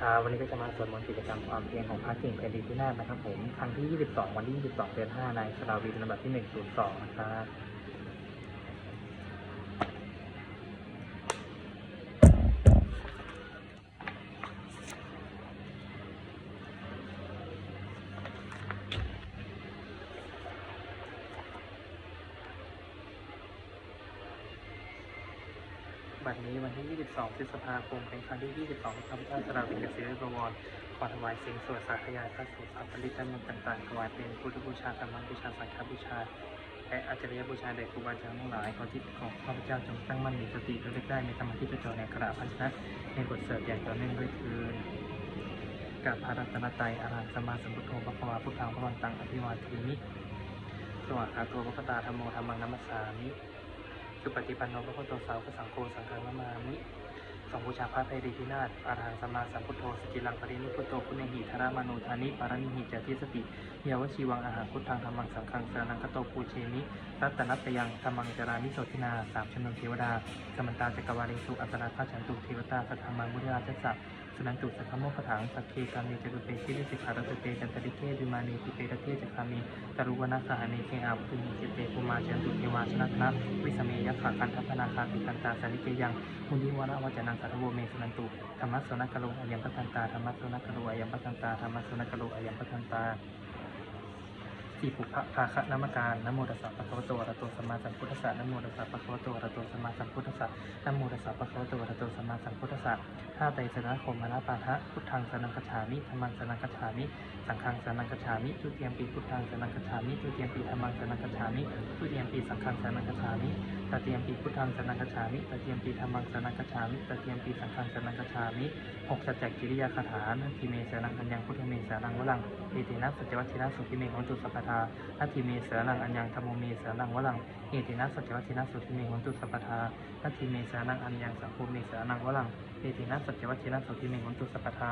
ครับวันนี้ก็จะมาสวดมนต์กิจกรรมความเพียรของพระเก่งเพนดีที่นาถนะครับผมครั้งที่ 22 วันที่ 22 เดือน 5 ในสราวีลำดับที่ 102 นะครับ นี้วันที่ 22 พฤษภาคม เป็นครั้งที่ 22ที่ข้าพเจ้าสราวินกสิริบวรขอถวายสิ่งสวดสาธยายพระสูตรพระปริตรมนต์ต่างๆถวายเป็นพุทธบูชาธรรมบูชาสังฆบูชา และอาจารยบูชาแด่ครูบาอาจารย์ทั้งหลายขอจิตของข้าพเจ้าจงตั้งมั่นมีสติระลึกได้ในธรรมที่ประจรในกระพันชนะในบทเสริฐอย่างต่อเนื่องด้วยคืนกับพระรัตนตรัยอารันสมมาสัมพุทโธพระภวาพุทธังพระวันตังอภิวาทีมิสวัสดิ์ตัวพระพตาธรรมโมธรรมังนัมสสามิ สุปฏิปันโนพระพุทธสาวกสังโฆสังฆามามิสองบูชาพระไตรดีพินาศอาหังสัมมาสัมพุทโธสกิลังปรินิพุตโตพุเนหิธารามโนธานิปารณิหิจติสติเยวชีวังอาหารพุทธังธรรมังสังฆังสรนังคโตปูเชมิรัตนัตยังธรรมังจารามิโสทินาสามชนนเทวดาสมันตาจักรวาลิสุอัตนาภาชันตุเทวตาสัทธามังมุริราชสัพ สุนันตุสัทธโมขถังสักเคกามีจตุเปชิริสิกขารัตเตจันตริเควิมานีติเตระเทจคามีตรุวนาสหานเคอาวุติเจเตภูมาจันตุเทวาชนะนะวิสเมยัขาคันทัพนาคาติกันตาสาริเกยังมุนิวราวจนังสัทโวเมสุนันตุธรรมะสนกโลอายัมปทันตาธรรมะสนกโลอายัมปทันตาธรรมะสนกโลอายัมปทันตา สี่ปุพะภาคะนามการนโมตัสสะปะคะวะโตอะระโตสัมมาสัมพุทธัสสะนโมตัสสะปะคะวะโตอะระโตสัมมาสัมพุทธัสสะนโมตัสสะปะคะวะโตอะระโตสัมมาสัมพุทธัสสะห้าไตรสรณคมนาปาทะพุทธังสนังคจฉามิธรรมังสนังคจฉามิ สังฆังสนังคจฉามิทุติยมปีพุทธังสนังคจฉามิทุติยมปีธรรมังสนังคจฉามิทุติยมปีสังฆังสนังคจฉามิตเติยมปีพุทธังสนังคจฉามิตเติยมปีธรรมังสนังคจฉามิตเติยมปีสังฆังสนังคจฉามิหกสัจจกิริยาคาถานกิเมสนังอัญญังพุทธเมสนังวลังอตินัสัจวัชินะสุทิเมของจุสัพพทานัตถิเมสนังอัญญังธรรมโมเมสนังวลังเอตินัสัจวัชินะสุทิเมของจุสัพพทานัตถิเมสนังอัญญังสังโฆเมสนังวลังเอตินัสัจวัชินะสุทิเมของจุสัพพทา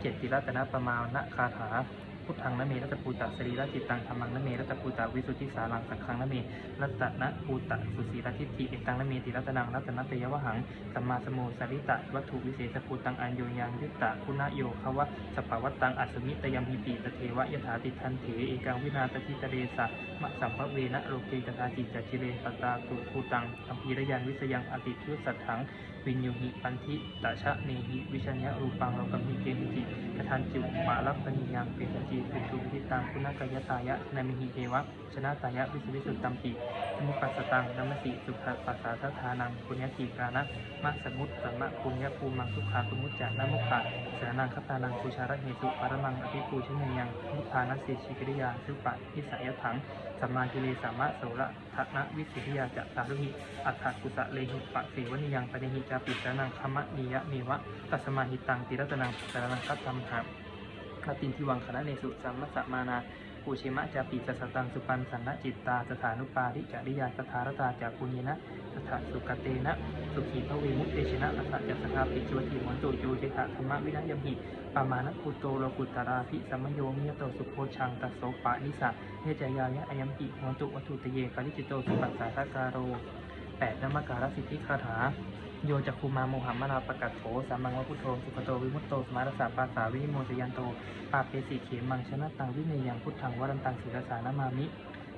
เจติรัตนประมาณคาถา พุทธังนเมรัตปูตะสรีระจิตตังธรรมังนเมรัตปูตะวิสุทธิสารังสังฆังนเมรัตนะปูตะสุสีรทิฏฐิเอตังนเมติรัตนังรัตนเตยวหังสัมมาสมโมสริตะวัตถุวิเศษปูตังอัญโยยังยุตตะคุณโยคะวะสปะวัตตังอัสมิตยมหิปิตเทวะยถาติทันเถเอกังวินาตติตเรสะมะสัมภเวนะโลเกกตาจิจจิเรปตาตุภูตังอัมพีรยันวิสยังอติทุสัทถัง วิญญูหิปันธิตะชะเนหิวิชัญญะรูปังโลกัมหิเกหิจิกทันจิวปาลัปปนิยังเปตจีสุสุวิตังคุณกายตายะนามิหิเทวะชนะตายะวิสุวิสุตตัมปิสมุปัสสตังนัมสิสุขะปัสสาทธานังปุญญกีกานะมะสมุตสัมมะปุญญภูมังสุขาคุมุจจานะมุขะสานังคตานังสุชาระเหตุปารมังอภิปูชนียังนิพานัสสิชิกิริยาสุปะทิสายถังสัมมากิเลสามะโสระทะนะวิสิทธิยาจะสารุหิอัฏฐกุสะเลหิปะเสวนิยังปะเนหิจาปิสานังคมะนิยะเมวะตัสมาหิตังติรัตนังสารนังคัตตัมหะคตินทิวังคณะเนสุสัมมะสมานาปูเชมะจาปิสสตังสุปันสันนจิตตาสถานุปาริจาริยาสถารตาจากปุญญนะสถาสุกเตนะ สุขีพระเวมุตเตชนะอัสสะจัสสคาปิจวติมวนตุโยเจขะธรรมวินัยมหิปามานะปุโตโลกุตตาราภิสัมมโยมิยโตสุโพชังตัสโสปะนิสะเนจายายะอายัมปิมวนตุวัตถุตเยกาลิจิโตสุปัสสาทการโรแปดนมการสิทธิคาถา โยจักคูมาโมหัมมนาปกัดโถสามังวะพุทโธสุขโตวิมุตโตสมารสาปาสาวิโมสยันโตปาเปสีเขมังชนะตังวิเนยังพุทธังวรันตังศิรสานามามิ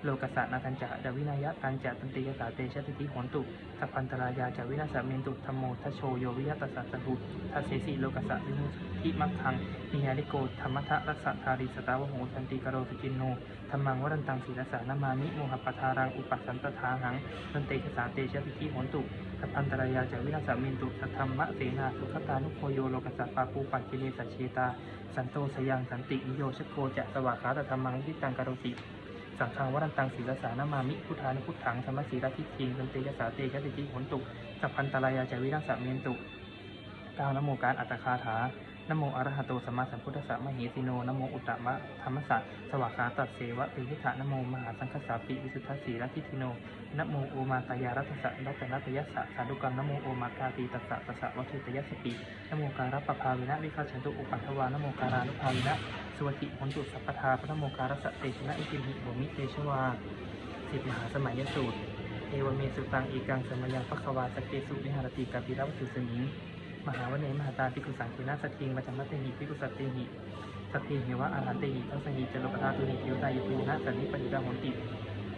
โลกัสสะนาคันจะดวินายะตันจะตันติยสาเตชะติทิหนตุสัพพันตรายาจะวินาศเมนตุธรรมโมทัโชโยวิยตัสสะสันตุทัสเสสีโลกัสสะวิมุทิมัคคังมียาลิโกธรรมทะรักษาธาริสตาวโหสันติกโรสุจินโนธรรมังวรันตังศิรสานามามิโมหปทารังอุปสันตทาหังตันเตชะสาเตชะติทิหนตุสัพพันตรายาจะวินาศมินตุสัทธรรมะเสนาสุขตานุโคโยโลกัสสะปาปูปัจเจเนสเชตา สันโตสยังสันตินิโยชโคจะสวากขาตธรรมังวิตังกโรติ สังฆังวรันตังศีรษานามามิพุทธานุพุทธังธรรมสีรทิทิงสันเตยสาเตยติจิหนตุสัพพันตรายาจวินาศมินตุกลาวนโมการอัตตคาถา นโมอรหะโตสัมมาสัมพุทธัสสะมหิสิโนนโมอุตตมะธรรมสัสสวากขาตัดเสวะปิยิธานโมมหาสังคสาปิวิสุทธสีรทิทิโนนโมโอมาตายารัตสะรัตนัตยัสสะสาธุกังนโมโอมาตาตีตัสสะตัสสะวัตถุตยัสปินโมการัปภาวินะวิคัชันตุอุปัฏฐวานโมการานุภาวินะสวัติผลตุสัพพทาพระโมการัสสะเตชนะอิติมิโหมิเตชวาสิบมหาสมัยยสูตรเอวเมสุตังเอกังสมยังปะคะวาสเกสุวิหารติกาปิรวัตถุสมิง มหาวเนมหาตาภิกุสังคีนาสทิงมาจัมมะเตหิภิกุสัตเตหิสัตเหิวะอาหันเตหิทัสสหิจโลปทาตุหิทิวตายภูนะสันนิปฏิกาหนติ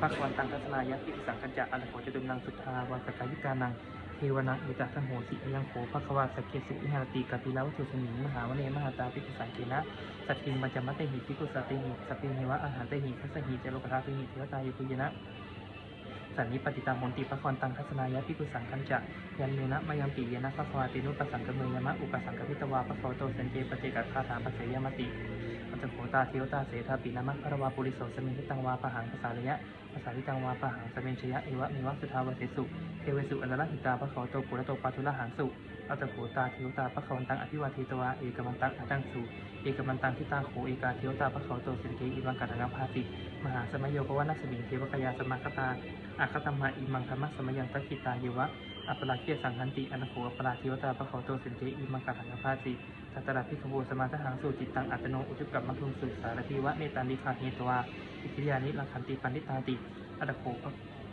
ภควันตังทัศนายะภิกุสังกัญจะอันโขจตุนังสุทธาวาสกายิกานังเทวนังเอตัสสโหสิยังโขภควาสเกสุวิหารติกาปิลาวัตุสมิงมหาวเนมหาตาภิกุสังคีนะสติงมาจัมมะเตหิภิกุสัตเตหิสัตเหิวะอาหันเตหิทัสสหิจโลปทาตุหิทิวตายภูนะ สันนิปฏิตังหนติปะคอนตังทัศนายะพิกุสังคัญจะยันเมนะมายังปีเยนะภควาตินุปสังกเมยมะอุปสังกพิตวาปะโสโตสันเจปเจกัคาถาปเสยมติปัจจโขตาเทวตาเสธาปีนามะพระวาปุริโสสมิทิตังวาปะหังภาษาระยะภาษาทิตังวาปะหังสเมนชยะเอวะเมวะสุทาวเสสุเทวสุอันละหิตาปะโสโตปุระโตปาทุระหังสุ ปัจจโขตาเทวตาปะควันตังอภิวาเทตวาเอกมันตังอัตังสุเอกมันตังทิตาโขเอกาเทวตาปะโสโตสินเกอิวังกัตถังภาสิมหาสมัยโยภวนัสมิงเทวกยาสมาคตาอาคตมมาอิมังธรรมสมยังตักิตาเยวะอัปราเคียสังหันติอนาโขอัปราเทวตาปะเขาโตสินเทอิมังกัถังภาสิตัตระพิขโวสมาทหังสูจิตตังอัตโนอุจุกับมัทุงสุสารทิวะเนตันดิคาเฮตวาอิทิยานิลังคันติปันติตาติอนาโข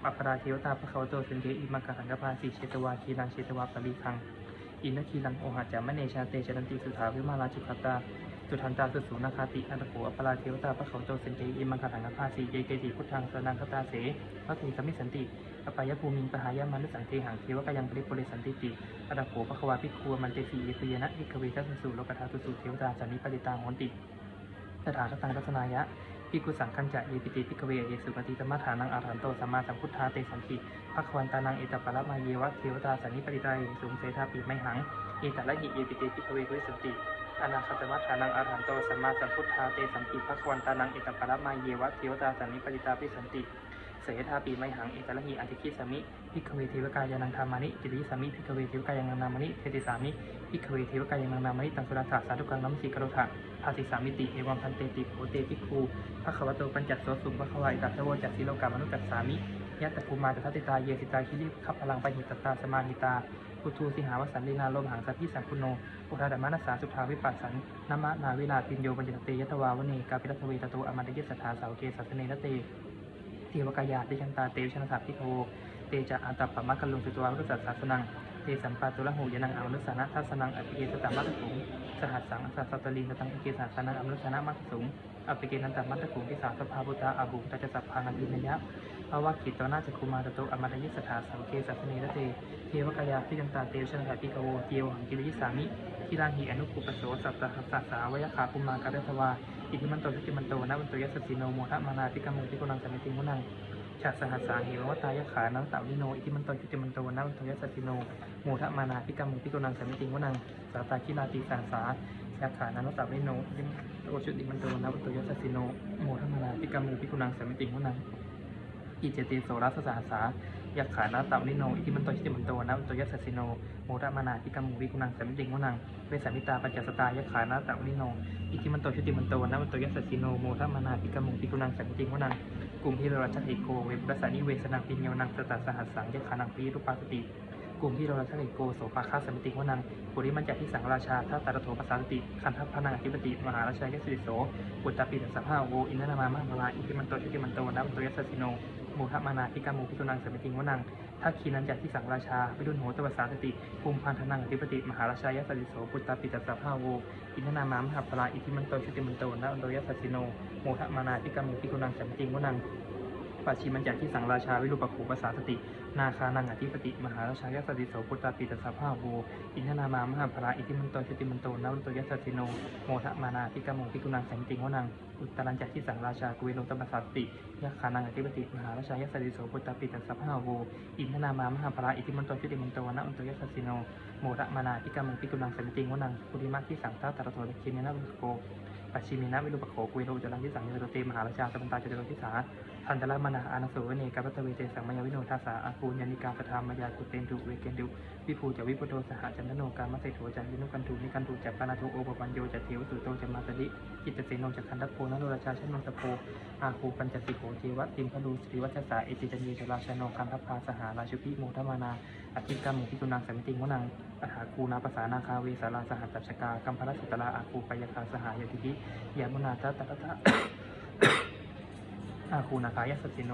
อัปราเทวตาปะเขาโตสินเทอิมังกัถังภาสิเชตวาคีนังเชตวาปริคัง อินทคีลังโอหะจามเนชาเตชนันติสุถาวิมาลาจุคตาสุทันตาสุสูนาคาติอันตโขอปราเทวตาปะเขาโตเซนเตอิมังคาถังคภาสีเยเกติพุทธังสนังคตาเสพระติสมิสันติอปายภูมินปหายามานุสังเทหังเทวกายังปริปุเรสันติติอัตโขปะควาพิคัวมันเตสีเยตุยนะอิกเวทัสสุโลกธาตุสุเทวตาสันนิปติตาโหนติสถาคตังทัศนายะ พิกุสังคัญจะเยปิติพิกเวเยสุปฏิตมะฐานังอาหันโตสัมมาสัมพุทธาเตสันติภควันตานังเอตปะละมาเยวะเทวตาสันนิปติตาเยสุงเสธาปีไมหังเอตละหิเยปิเตพิกเวกุสันติอนาคตมัฏฐานังอาหันโตสัมมาสัมพุทธาเตสันติภควันตานังเอตปะละมาเยวะเทวตาสันนิปติตาปิสันติ สยธาปีไมหังเอตละหิอธิคิสามิพิกเวเทวกายานังธรรมานิจิติสามิพิกเวเทวกายานังนามานิเทติสามิพิกเวเทวกายานังนามานิตังสุราสาสาธุกังนัมสีกโรธะภาสิสามิติเอวังพันเตติโอเตปิคูภควโตปัญจโสสุภควาอิตัสโวจัสสิโลกามนุจัสสามิยัตตะภูมาตทัตติตาเยสิตาคิริขับพลังปหิตตาสมาหิตาพุทูสิหาวสันลินาลมหังสัพพิสังคุโนอุทาดมานัสสาสุทาวิปัสสันนัมะนาวิลาปิญโยปัญจตเตยตวาวเนกาปิรัตเวตโตอมันตยิสถาสาวเกสัสเนนเต เทวกายาติชันตาเตวชนะสัพพิโทเตจะอันตัปะมะคัลลุงสุตวารุสัสสาสนังเตสัมปาตุละหูยนังอนุสานะทัสนังอภิเกสตามัตถุงสหัสสังสัสสตลีสตังอภิเกสัสนังอนุสานะมัตถุงอภิเกนันตมัตถุงที่สาสภาพุตาอาบุตัจสัพพังอภินยะภาวะกิตตนาจักุมารโตอมัตยิสถาสาวเกสัสเนนเตเทวกายาพิจันตาเตวชนะปิโวเจียวหังกิริยสามิทิรังหิอนุปุปโสสัตตหัสสะสาวยขาภูมากาเรทวา อิทิมันโตชุติมันโตนะวันโตยัสสิโนโมทะมานาปิกามุปิโกนังสมิติมุนังชาสหัสสาเหวตายขานังตาวิโนอิทิมันโตชุติมันโตนะวันโตยัสสิโนโมทะมานาปิกามุปิโกนังสมิติมุนังสาตาคิลาติสาสายาขานังตาวิโนอิทิมันโตชุติมันโตนะวันโตยัสสิโนโมทะมานาปิกามุปิโกนังสมิติมุนังอิเจติโสรัสสหัสสา ยักขานาตับนิโนอิทิมันโตชิติมันโตนะมันโตยัสสสิโนโมระมานาพิกามุวิกุนังสัมิติงวนังเวสามิตาปัจจสตายักขานาตับนิโนอิทิมันโตชิติมันโตนะมันโตยัสสสิโนโมระมานาพิกามุวิกุนังสัมิติงวนังกลุ่มที่เรารัชเอโกเวปรสานิเวสนังปิญโยนังสตัสสหัสสังยักขานังปีรุปาสติกลุ่มที่เรารัชเอโกโสปาคาสัมิติงวนังปุริมันจักที่สังราชาทัตตารโทปสานติคันทัพพนังอธิปติมหาราชายัสสิโสปุตตปิตสภาโวอินทนามามหาลาอิทิมันโตชิติมันโตนะมันโตยัสสสิโน โมทะมานาพิกามุพิกุนังสมิติงวนังทักขีนันจัที่สังราชาวิรุณโหตวสาสติภูมิพันธนังอธิปติมหาราชายสสิโสปุตตาปิตสาภาโวอินทนามามหาปลาอิทิมันโตชุติมันโตนะอันโตยัสสิโนโมทะมานาพิกามุพิกุนังสมิติงวนัง ปัจฉิมันจักที่สังราชาวิรุปขูปสาสติ นาคานังอธิปติ มหาราชายสสิโสปุตตาปิตสาภาโวอินทนามามหาปลาอิทิมันโตชติมันโตนะอันโตยัสสิโนโมทะมานาพิกามุพิกุนังสมิติงวนังอุตตรัญจักที่สังราชากุเวโลตมสสติยักขานังอธิปติมหาราชายัสสิโสปุตตปิตัสสะพาโวอินทนามามหาปราอิทิมันโตชติมันโตนะอุนโตยัสสิโนโมระมานาพิกามงพิกุลังสมิติงวนังปุริมาที่สังตาตระโทตะคิมินะวิโกปัจฉิมินะวิรุปโขกุเวโลจรังที่สังยโรเตมหาราชาสัมปันตาจโรทิสา ทันตละมนาอานาโสวเนกาปตเวเตสังมยวิโนทัสสะอาคูญานิกาปทามายากุเตนดุเวเกนดุวิภูจะวิปโตสหจันทโนกามเสโถจันวินุกันตุนิกันตุจัปปานาโทโอปปัญโยจัตเทวสุโตจมาตติจิตตเสโนจักขันตโพนโนราชาชนนตโพอาคูปัญจสิโขเทวะติมพลูสรีวัชสาเอติจันเยจราชโนคันทพาสหาราชุพิโมทมานาอธิกรรมุพิกุนังสมิติงวนังปหาคูนาภาษานาคาเวสาราสหัสตัชกากัมพรสิตลาอาคูปยคาสหายติพิยามุนาตตตตะ อาคูนาคายสสิโน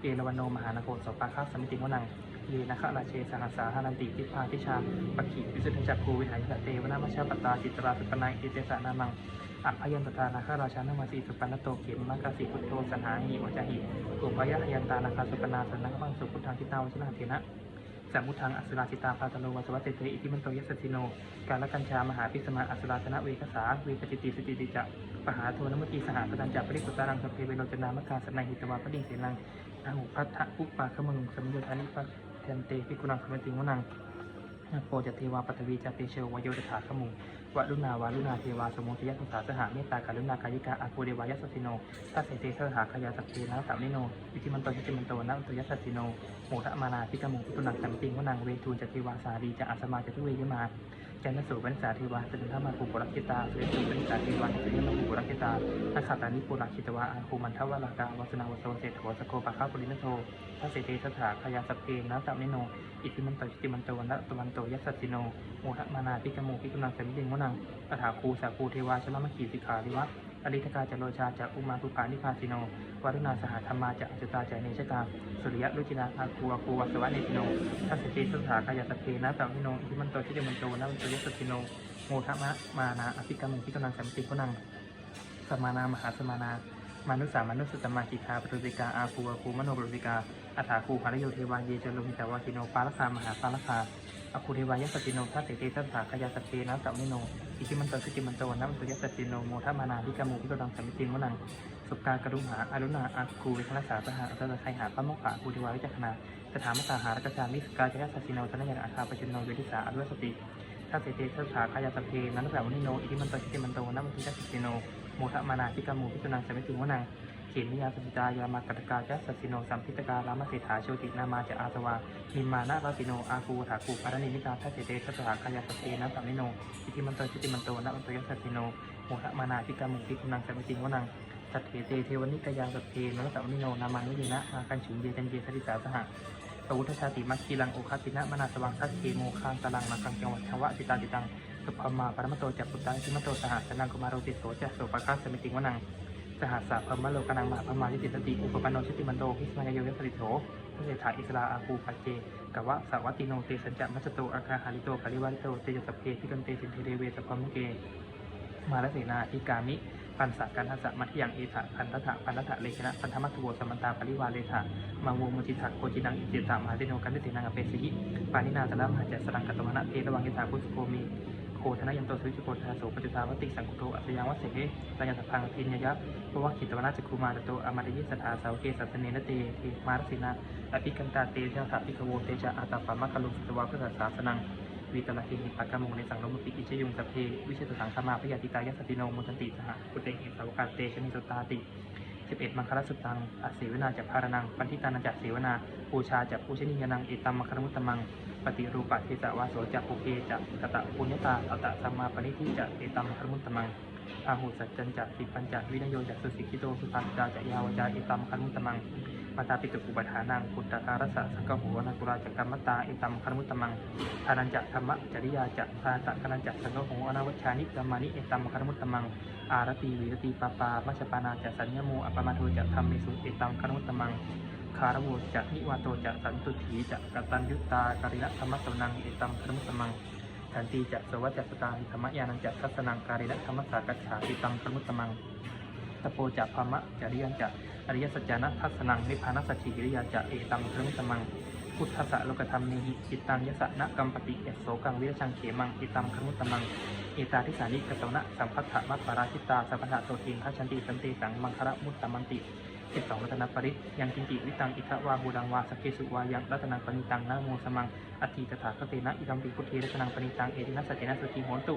เอราวันโน มหานาโคสปาคาสมิติงวนังเยนะคะราเชสหัสสาหานันติทิพาทิชาปะขีวิสุทธิจักรูวิหายสเตวนามัชฌปตาจิตราสุปนัยอิเตสานามังอัพยันตตานาคาราชานามาสีสุปนโตเขมมากาสีพุทโธสันหาหิวจหิกุพยะยันตานาคาสุปนาสันนังบังสุพุทธังทิตาวชนะเทนะ สัมมุทังอัสราสิตาพาตโนวัสวัตเตเตอิทิมันโตยัสติโน การละกัญชามหาปิสมาอัสราชนะเวกสาเวกจิติสติติจะปหาโทนมุติสหสดัญจัปริกุตารังสเพเวโรจนามกาสนายหิตวาปดิงเสนังอาหุพัทธะปุปปาขมนุงสมยุทธานิปะเทนเตปิกุณังขมติงวนัง โปจเทวาปตวีจเตเชววโยตถาขมุงวะรุณาวารุณาเทวาสมุทยสสาสหาเมตตาการุณากายิกาอาโคเดวายัสสติโนทัสเสเตสหาขยาสัพเพนะสัมนิโนวิธิมันโตยิติมันโตนะอุตยัสสติโนโมทะมานาพิกมุงพิตุนังสัมปิงวนางเวทูนจติวาสาดีจะอาสมาจะทุเวยมา จันทสุวรรณสาธิวาสุนทมาภูปรักขิตาสุริสุวรรณสาธิวาสุริยมาภูปรักขิตาทักขตานิปุรักขิตวะอาคูมันทวรากาวัสนาวโสเศษวัสโกปะข้าปุรินโททัสเสเตสถาขยาสัพเพนะสัมนิโน อิทิมันโตจิติมันโตนะตวันโตยัสสติโนโมทะมานาพิกมุงพิกุนังสัมปิงวนังตถาคูสาคูเทวาชลมขีสิกขาริวะ อริทกาจโรชาจะอุมาภูปานิพาสิโนวารุณาสหธรรมาจะอจุตาจเนชกาสุริยะรุจินาอาคูอาคูวัสวะเนติโนทัสสติสถากายสพเพนะตัมพิโนอิทิมันโตชิเดมันโตนะมันโตยสติโนโมทะมะมานาอภิกรรมพิกนังสัมติพุนังสมานามหาสมานามานุสามานุสตมาจิคาปรุติกาอาคูอาคูมโนปรุติกาอัฐาคูภารโยเทวาเยจโลหิตาวาสิโนปาลคามหาปาลคา อคูเทวายสติโนทัสเสติสัทธากาสเพนะตัมพิโนอิทิมันโตชิติมันโตนะมันตยสติโนโมทะมานาอภิกรรมุพิกนังสัมติพุนังสุกากรุหาอรุณาอาคูวิคลาสาสหาอัตตะไคหาพระโมกขาคูทิวาวิจักขณาสถามตาหารกชามิสกาจยสัสสิโนชนะยันอาคาปชินโนเวทิสาอรุสติทัสเสเตทัสสาคายาสเพนันสาวนิโนอิทิมันโตชิติมันโตนัมมันติจัสสิโนโมทะมานาทิกามูพิจนังสมิติวนัง เขมิยาสจิตายามากตกาจัสสิโนสัมพิตการามเศรษฐาโชตินามาจะอาสวามิมานะราสิโนอาคูถาคูปารณิมิตาทัสเตทัสสาคายาสเพนันสาวนิโนอิทิมันโตชิติมันโตนัมมันติจัสสิโนโมทะมานาทิกามูพิจนังสัมิติวนังสัตเถเตเทวนิกายาสัพเพมรสาวนิโนนามังวินะมากันฉุนเยจันเยสติสาสหะปวุฒชาติมัคคีลังโอคาตินะมนาสวังทัสเคโมคางตลังนังคังจังหวัดชวะจิตาจิตังสุภมาปรมโตจักปุตตังสิมโตสหสนังกุมารโรติโสจัสโสปะคาสมิติงวนัง สหัสสะพมโลกนังมหาพมาทิติสติอุปปันโนชิติมันโตหิสมายโยยสติโสพระเศรษฐาอิสลาอาคูปัจเจกวะสวัตติโนเตสัญจะมัจโตอาคาหาริโตกาลิวาริโตเตยสพเพทิกันเตสินเทเรเวสพมุเก มาลเสนาอิกามิปันสักกันทัสสะมัทยังเอถะพันทถะพันทถะเลชนะพันธมัตถโวสมันตาปริวาเลถะมังวงมุจิถะโคจินังอิจิตามหาเตโนกันเตนังอเปสิหิปานินาตนะมหาจัสรังกัตวนะเทระวังยถาพุสโกมี โคธนยันโตสุวิจโกธาโสปัจจุทาวติสังคุโตอัสยังวัสเสเหปัญญาสัพพังพิญญยะเพราะว่าขิตวนาจักคุมาตโตอมาตยิสัทธาสาวเกสัสเนนเตเทมารสินาอภิกันตาเตชะถาปิกโวเตจะอาตาปามะคลุสุตวะพระศาสนังวีตละเหิปักกามงในสังรมุติอิชยุงสัพเพวิเชตสังสมาพยาติกายสติโนมุตติสหกุเตหิสาวกาเตชนิสตาติสิบเอ็ดมังคลสุตังอสีวนาจักพารนังปันทิตานันจักสีวนาปูชาจักปูชนียนังเอตัมมัคครมุตตมัง ปฏิรูปะเทสวาโสจักปุเพจักกตะปุญญตาอัตตะสัมมาปณิทิจักอิตัมมัคครมุตตมังอาหุสัจจันจักสิปัญจักวินโยจักสุสิกิโตสุตันจาจักยาวจาอิตัมมัคครมุตตมังมาตาปิตุอุปทานังพุทธการสสะสังกหัวนาตุราจักกรรมตาอิตัมคารมุตตมังทานันจักธรรมะจริยาจักทานตะกนันจักสังกหัวอนาวัชานิกัมมานิอิตัมคารมุตตมัง อารตีวิรตีปาปามัชปานาจักสัญญโมอปมาโทจักธรรมเมสุอิตัมคารมุตตมัง คารโวจักนิวาโตจักสันตุถีจักตัญยุตตาการิณธรรมสวนังเอตัมครมุตตมังขันตีจักสวัจจักสตาธรรมยานังจักทัสนังการิณธรรมสากัจฉาอิตัมครมุตตมังตโปจะพามะจริยันจะอริยสัจจานะทัสนังนิพพานสสจฉิกิริยาจะเอตังครมิตมังพุทธะโลกธรรมนิหิจิตตังยสะนะกัมปติเอโสกังวิรชังเขมังอิตังครมุตตมังเอตาทิสานิกตวนะสัมพัทธะมัปปาราชิตาสัพพะโตทิงทัชันติสันติสังมังคระมุตตมันติ สิบสองรัตนปริตยังจินติวิตังอิทะวาบูดังวาสเกสุวายังรัตนังปณิตังนะโมสมังอธิตถาคเตนะอิดัมปิพุทเทรัตนังปณิตังเอตินัสเจนะสุติโหนตุ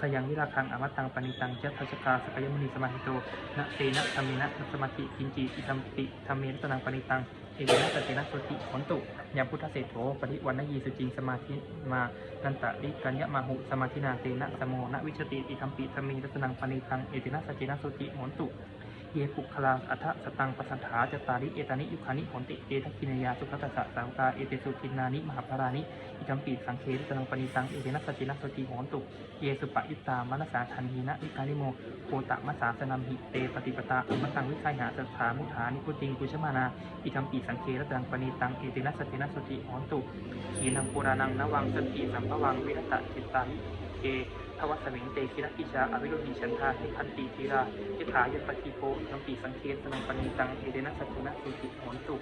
ขยังวิราคังอมตังปณิตังเจตทัชกาสกยมุนีสมาหิโตนะเตนะธรรมินะสมาธิกินจิอิธรรมปิธรรมเมรตนังปณิตังเอเวนะสเตนะสุติผลตุยามพุทธเศโธปฏิวันนยีสุจิงสมาธิมานันตะริกัญญมาหุสมาธินาเตนะสโมนะวิชติอิธรรมปิธรรมีรัตนังปณิตังเอตินะสเจนะสุติผลตุ ปุคลาอัฏฐสตังปสันถาจตาริเอตานิยุคานิโหนติเอทักขินยาสุขตัสสะสาวกาเอเตสุทินานิมหาภารานิอิจัมปีสังเคริตนังปณิตังเอเทนัสจินัสติโหนตุเยสุปะยุตตามนัสสาทันหีนะวิคาริโมโคตะมัสสาสนัมหิเตปฏิปตาอมตังวิชัยหาสถามุฐานิพุติงกุชมานาอิจัมปีสังเครตังปณิตังเอเทนัสจินัสติโหนตุขีนังปุรานังนวังสติสัมภวังวิรตะจิตตานิเก ทวสมิงเตคิรกิชาอวิโรหิฉันทาให้พันตีทีรายถายัปฏิโพนังปีสังเคสนังปณิตังเอเดนัสสกุณสุติโหนตุ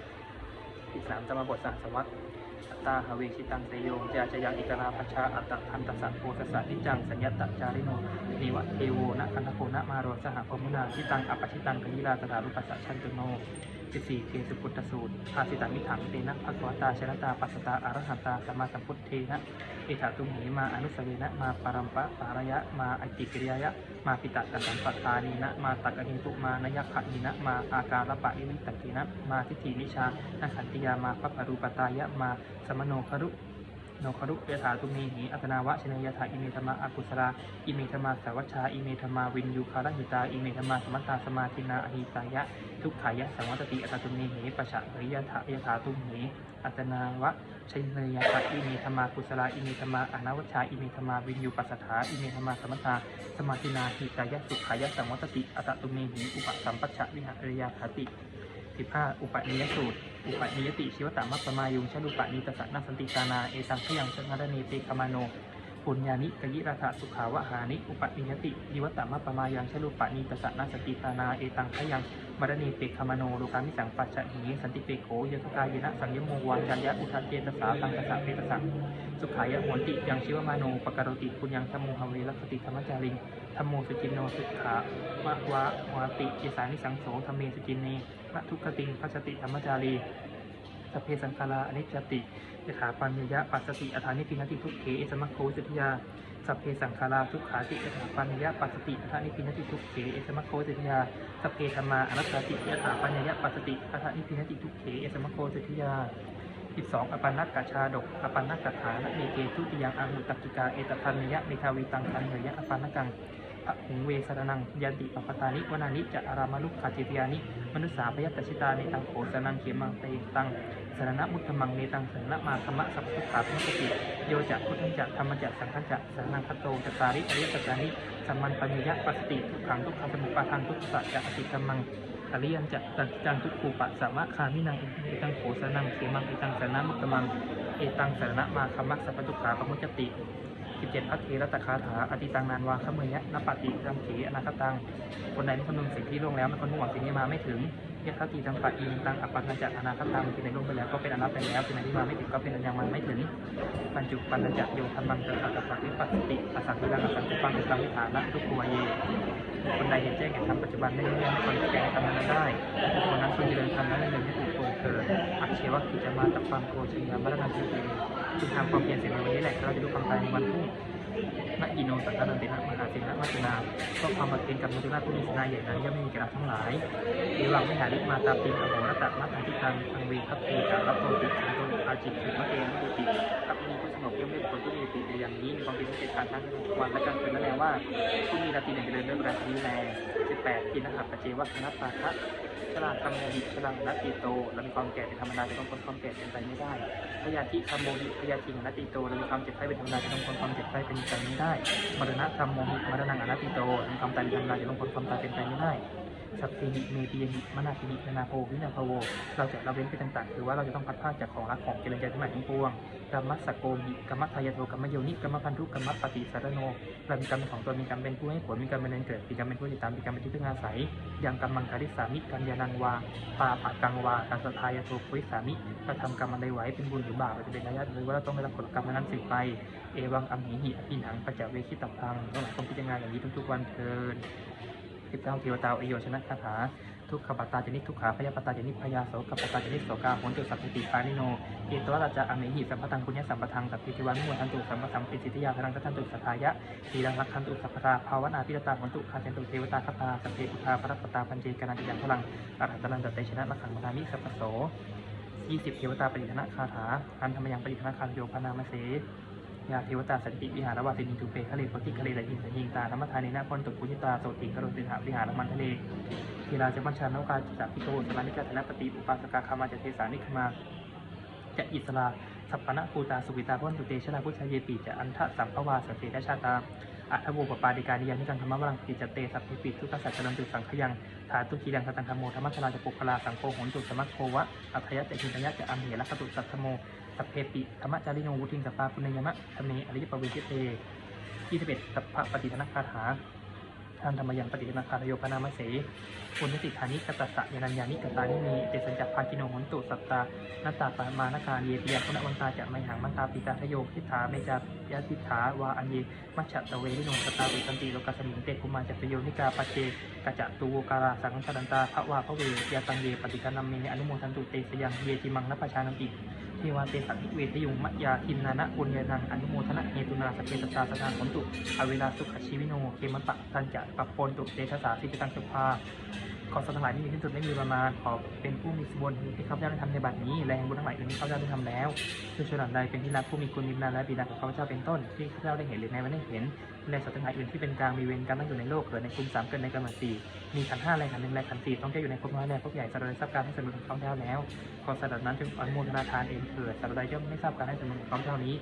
ที่สามจะมาบทสาสวัต อัตตาหเวชิตังเตโยจาจยังอิกราปชาอัตตพันตสัพโพสสะนิจังสัญญตจาริโนนิวัตเทโวนะคันโพนะมาโรสหพมุนาทิตังอปชิตังกยิราสถารุปัสสะชันตุโนสิสี่เทสุปุตตสูตรภาสิตามิถังเตนะภควตาชรตาปัสสตาอารหันตาสมมาสัมพุทเทนะเอถาตุมเหมาอนุสเวนะมาปารัมปะปารยะมาอติกิริยะมาปิตะกัสัมปทานีนะมาตักกหินตุมานยขะนีนะมาอาการปะนิมิตตินะมาทิฏฐินิชานาขันติยามาพระปรูปตายะมาสมโนครุโนครุยถาตุมีหีอัตนาวะชนยถาอิเมธรรมาอากุสลาอิเมธรรมาสาวัชชาอิเมธรรมาวินยูคารหิตาอิเมธรรมาสมัตตาสมาธินาอหิตายะ ทุกขายะสังวัตติอัตตุมีหีปะฉะริยถายถาตุมีอัตนาวะชนยถาอิเมธรรมากุสลาอิเมธรรมาอนาวัชชาอิเมธรรมาวินยูปัสสถาอิเมธรรมาสมัตตาสมาธินาหิตายะสุขายะสังวัตติอัตตุมีหีอุปสัมปัชชะวิหารยาคติสิบห้าอุปนิยสูตร อุปนิยติชิวตามัปปมายุงชลุปนิตสสะนาสันติตานา เอตังขยังชนรณีเตคมาโนปุญญานิกยิราธาสุขาวหานิ อุปนิยติยิวตามัปปมายังชลุปนิตสสะนาสันติตานา เอตังขยังมรณีเตคมาโนโลกามิสังปัจจหิสันติเปโขยสกายนะสังยมวังยัญญะอุทาเจตสาสังกสะเปตสังสุขายะโหนติยังชิวมาโนปกรติปุญญังธรรมโมหเวรคติธรรมจาริงธรรมโมสุจินโนสุขามะวะวาติอิสานิสังโสธรรมเมสุจินเน ณทุกขติพัชติธรรมจารีสเพสังคาราอนิจจติยถาปัญญยะปัสสติอัฏฐานิพินติทุกเขเอสมัคโคสุทธิยาสเพสังคาราทุกขาติยถาปัญญยะปัสสติอัฏฐานิพินติทุกเขเอสมัคโคสุทธิยาสเพธรรมาอนัตตติยถาปัญญยะปัสสติอัฏฐานิพินติทุกเขเอสมัคโคสุทธิยา12องอปันนักกชาดกอปันนักกถานะเมเกทุติยังอาหุตักกิกาเอตทันยะเมทาวิตังคันเหยะอปันนกัง พระหุงเวสรนังยันติปปตานิวนานิจะอารามาลุกขาจิตยานิมนุษสาพยัตชิตาเนตังโขสนังเขมังเตตังสรณมุตตมังเนตังสรณมาธรรมะสัพพุทธาพิสติโยจะพุทธังจะธรรมจะสังฆจะสรนังคโตจตาริอริยสัจจานิสัมมันปัญญะปัสสติทุกขังทุกขังสมุปปาทังทุกขสัจจะอติกรรมังอริยันจะตัจังทุกขูปะสามะคามินังเอตังโขสนังเขมังเอตังสนะมุตตมังเอตังสนะมาคัมมักสัพพทุกขาปมุจจติ 17พัทเทรัตคาถาอติตังนานวาขเมยะนปฏิรังเขอนาคตัง คนใดไม่คำนึงสิ่งที่ล่วงแล้วไม่คนหวังสิ่งที่มาไม่ถึงยะคติตังปะอีตังอปันจักอนาคตังสิ่งใดล่วงไปแล้วก็เป็นอนัตไปแล้วสิ่งใดที่มาไม่ถึงก็เป็นอันยังมันไม่ถึงปัญจุปันจักโยธรรมังจักอัตตติปัสสติอสังคิรังอสังคุปังตังวิฐานะทุกขวเยคนใดเห็นแจ้งแห่งธรรมปัจจุบันได้เรื่องให้คนแก่ทำนั้นได้คนนั้นควรเจริญธรรมนั้นให้เรื่องให้ถูก เถิดอักเชวกิจมาตับฟังโกชิยามรณะจิตเตจึงทำความเพียรเสร็จในวันนี้แหละเราจะดูความตายในวันพรุ่งนักอินโนสังฆนันตินะมหาเสนามัจนาก็ความบัดเป็นกับมุตุนาผู้มีสนาใหญ่นั้นย่อมไม่มีแก่เราทั้งหลายเอวังไม่หาลิมาตาปิงอโหรตะมัตตันติตังทังเวคัพเตกาลับโตติสังโตอาจิตถึงมะเตนะดุติครับมีผู้สงบย่อมได้ผลผู้มีติในอย่างนี้มีความเป็นสิทธิการทั้งวันและกลางคืนนั่นแหละว่าผู้มีราตรีหนึ่งเจริญด้วยประการนี้แล18กินอาหารปัจเจวัคณปาคะ ฉลาดคำโมหิฉลางนัตติโตเรามีความแก่เป็นธรรมดาจะต้องพ้นความแก่เป็นไปไม่ได้พยาธิคำโมหิตพยาธินัตติโตเรามีความเจ็บไข้เป็นธรรมดาจะต้องพ้นความเจ็บไข้เป็นไปไม่ได้มรณะคำโมหิตมรณะอนัตติโตเรามีความตายเป็นธรรมดาจะต้องพ้นความตายเป็นไปไม่ได้ สัพเพหิเมปิยหิมนาคิหินานาโภวินาภโว เราจะละเว้นไปต่างๆ คือว่าเราจะต้องพัดพราจากของรักของเจริญใจทั้งหลายทั้งปวงกรรมสกโกมิกรรมทายาโทกรรมโยนิกรรมพันธุกรรมปฏิสารโนเรามีกรรมของตนมีกรรมเป็นผู้ให้ผลมีกรรมเป็นแรงเกิดมีกรรมเป็นผู้ติดตามมีกรรมเป็นที่พึ่งอาศัยอย่างกรรมังคาริสามิกัญญานังวาปาปะกังวาการสทายาโทปุริสามิกระทำกรรมอะไรไว้เป็นบุญหรือบาปจะเป็นระยะหรือว่าเราต้องได้รับผลกรรมนั้นสืบไปเอวังอัมหิหิอภินังปัจจเวคิตัพังต้องหลายต้องพิจารณาอย่างนี้ทุกๆวันเทิน สิบเก้าเทวตาอโยชนะคาถาทุกขปตาจนิทุกขาพยาปตาจนิพยาโสกปตาจนิโสกาโหนตุสัพพิติปานิโนเอตวราชาอเมหิสัมปตังปุญญสัมปทังสัพพิติวันมุทันตุสัมปสัมปิสิทธิยาพลังทันตุสัทายะทีรังรักขันตุสัพพทาภาวนาพิรตาโหนตุคาเจนตุเทวตาคตาสัพเพพุทาพระปตาปัญเจกนันติยังพลังอรหัตนันตเตชนะมะขังมนามิสัพพโสยี่สิบเทวตาปฏิธนะคาถาอันธรรมยังปฏิธนะคาโยพนามเส ยาเทวตาสันติวิหารวาสินิทุเปคะเลโพธิคะเลละหิงสัญญิงตาธรรมทานีนาพนตุปุญิตาโสติกรุติหาวิหารมันทะเลทีราจมัญชานกาจิตาพิโกสมานิกาธนปฏิอุปาสกาคามาจเทสานิคมาจะอิสลาสัพพนะภูตาสุวิตาพ้นตุเตชะลาพุชาเยติจะอันทะสัมภวาสเสดชาตาอัทโวปปาดิการิยานิกังธรรมวรังปิจเตสัพพิปิทุกขสัจจรันตุสังขยังถาตุกีดังสตังธรรมโมธรรมชลาจะปุคลาสังโฆหนตุสมัคโควะอัพยะเตหินยะจะอัมเหระคตุสัทโม สัพเพปิธรรมจาริโนวุทิงสัปปาปุณยมะธรรมเนอริยปเวชิเต21สัพพะปฏิธนคาถาทานธรรมยังปฏิธนคาทโยพนามเสปุญญติฐานิกตัสสะยานัญญานิกตานิเมเตสัญจักภากิโนโหนตุสัตตานัตตาปามานาการเยปิยาคุณวันตาจะไมหังมันตาปิตาทโยทิฏฐาเมจายาทิฏฐาวาอันเยมัชฉะตะเวริโนสตาปิสันติโลกัสมิงเตกุมาจัตโยนิกาปเจกะจะตูโวการาสังสดันตาภวาพระเวยาตังเยปฏิกานัมเมอนุโมทันตุเตสยังเยจิมังนปชานันติ เทวาเตสังนิเวทยุงมัจยาทินนานะปุญญานังอนุโมทนะเฮตุนาสเกตตาสทานขนตุอเวลาสุขชีวิโนเกมันตะทันจะปะปนตุเตชะสาสิจตังสุภา ขอสัตว์ทั้งหลายที่มีที่สุดไม่มีประมาณขอเป็นผู้มีบุญที่ข้าพเจ้าได้ทำในบัดนี้และแห่งบุญทั้งหลายอื่นที่ข้าพเจ้าได้ทำแล้วคือชนใดเป็นที่รักผู้มีคุณมีบาและบิดาของข้าพเจ้าเป็นต้นที่ข้าพเจ้าได้เห็นหรือแม้ไม่ได้เห็นและสัตว์ทั้งหลายอื่นที่เป็นกลางมีเวรกรรมตั้งอยู่ในโลกเกิดในกลุ่มสามเกิดในกรรมสี่มีขันห้าแรงขันหนึ่งแรงขันสี่ต้องแก้อยู่ในภพน้อยแรงภพใหญ่สัตว์ใดทราบการให้สมุนของข้าพเจ้าแล้วขอสัตว์นั้นจงอนุโมทนาทานเองเถิดสัตว์ใดย่อมไม่ทราบการให้สมุนของข้าพเจ้านี้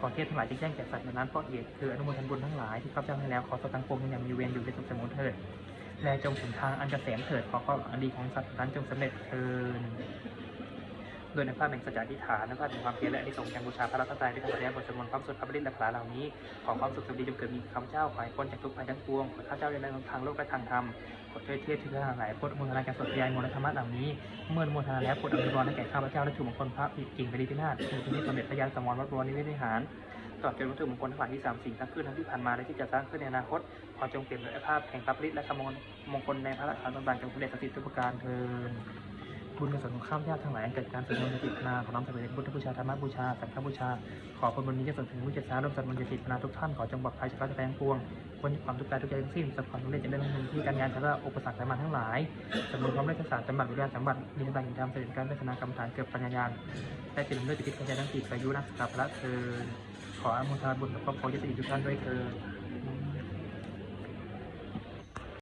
ขอเทพทั้งหลายจงแจ้งแก่สัตว์นั้นเพราะเหตุคืออนุโมทนาบุญทั้งหลายที่ข้าพเจ้าให้แล้วขอสัตว์ทั้งปวงยังมีเวรอยู่ในสุขสมุนเถิด แลจงถึงทางอันเกษมเถิดขอความอันดีของสัตว์นั้นจงสำเร็จเทินโดยในภาพแห่งสัจจะทิฏฐานในภาพแห่งความเพียรและอนิสงส์แห่งบูชาพระรัตนตรัยด้วยการแสดงบทสวดมนต์ความสุขพระบริณและพระเหล่านี้ ขอความสุขสวัสดีจงเกิดมีคำเจ้าขอให้พ้นจากทุกภัยทั้งปวงขอข้าเจ้าได้ในทางโลกและทางธรรมขอเทศเทศทุกทางหลายพุทธมนตนาการสดยายมนต์แลธรรมะเหล่านี้ เมื่อมนตนาแล้วพุทธอนุบาลให้แก่ข้าพเจ้าและถูกมงคลพระผิดกิ่งไปดีพินาศถูกที่สำเร็จพยานสมรวัดบวรนิเวศวิหาร ตลอดจนวัตถุมงคลทั้งหลายที่สามสิ่งทั้งขึ้นทั้งที่ผ่านมาและที่จะสร้างขึ้นในอนาคต ขอจงเปลี่ยนโดยภาพแห่งทรัพระปริตและคำมงคลในพระราชาต่างๆจงสำเร็จสถิตทุกประการเทินบุญกุศลของข้าพเจ้าทั้งหลายเกิดการสวดมนต์จิตนาของน้อมสำเร็จพุทธบูชาธรรมบูชา สังฆบูชา ขอผลบุญนี้จะส่งถึงผู้เจัดสร้าร่วมสวดมนต์จิตนาทุกท่านขอจงปลอดภัยจากพระแสดงปวงพ้นจากความทุกข์กายทุกใจทั้งสิ้นสัพพะสำเร็จจะได้ลงทุนที่การงานชำระอุปสรรคมาทั้งหลายสำรวจความได้ศาสตร์สมบัติวิญญาณสมบัติมีสมบัติธรรมเสด็จการได้ชนะกรรมฐานเกิดปัญญายานได้เป็นด้วยจิตวิญญาณทั้งสี่อายุนักสัพพะเทิน ขออนุโมทนาบุญกับครอบครัวยศดีทุกท่านด้วยเถิด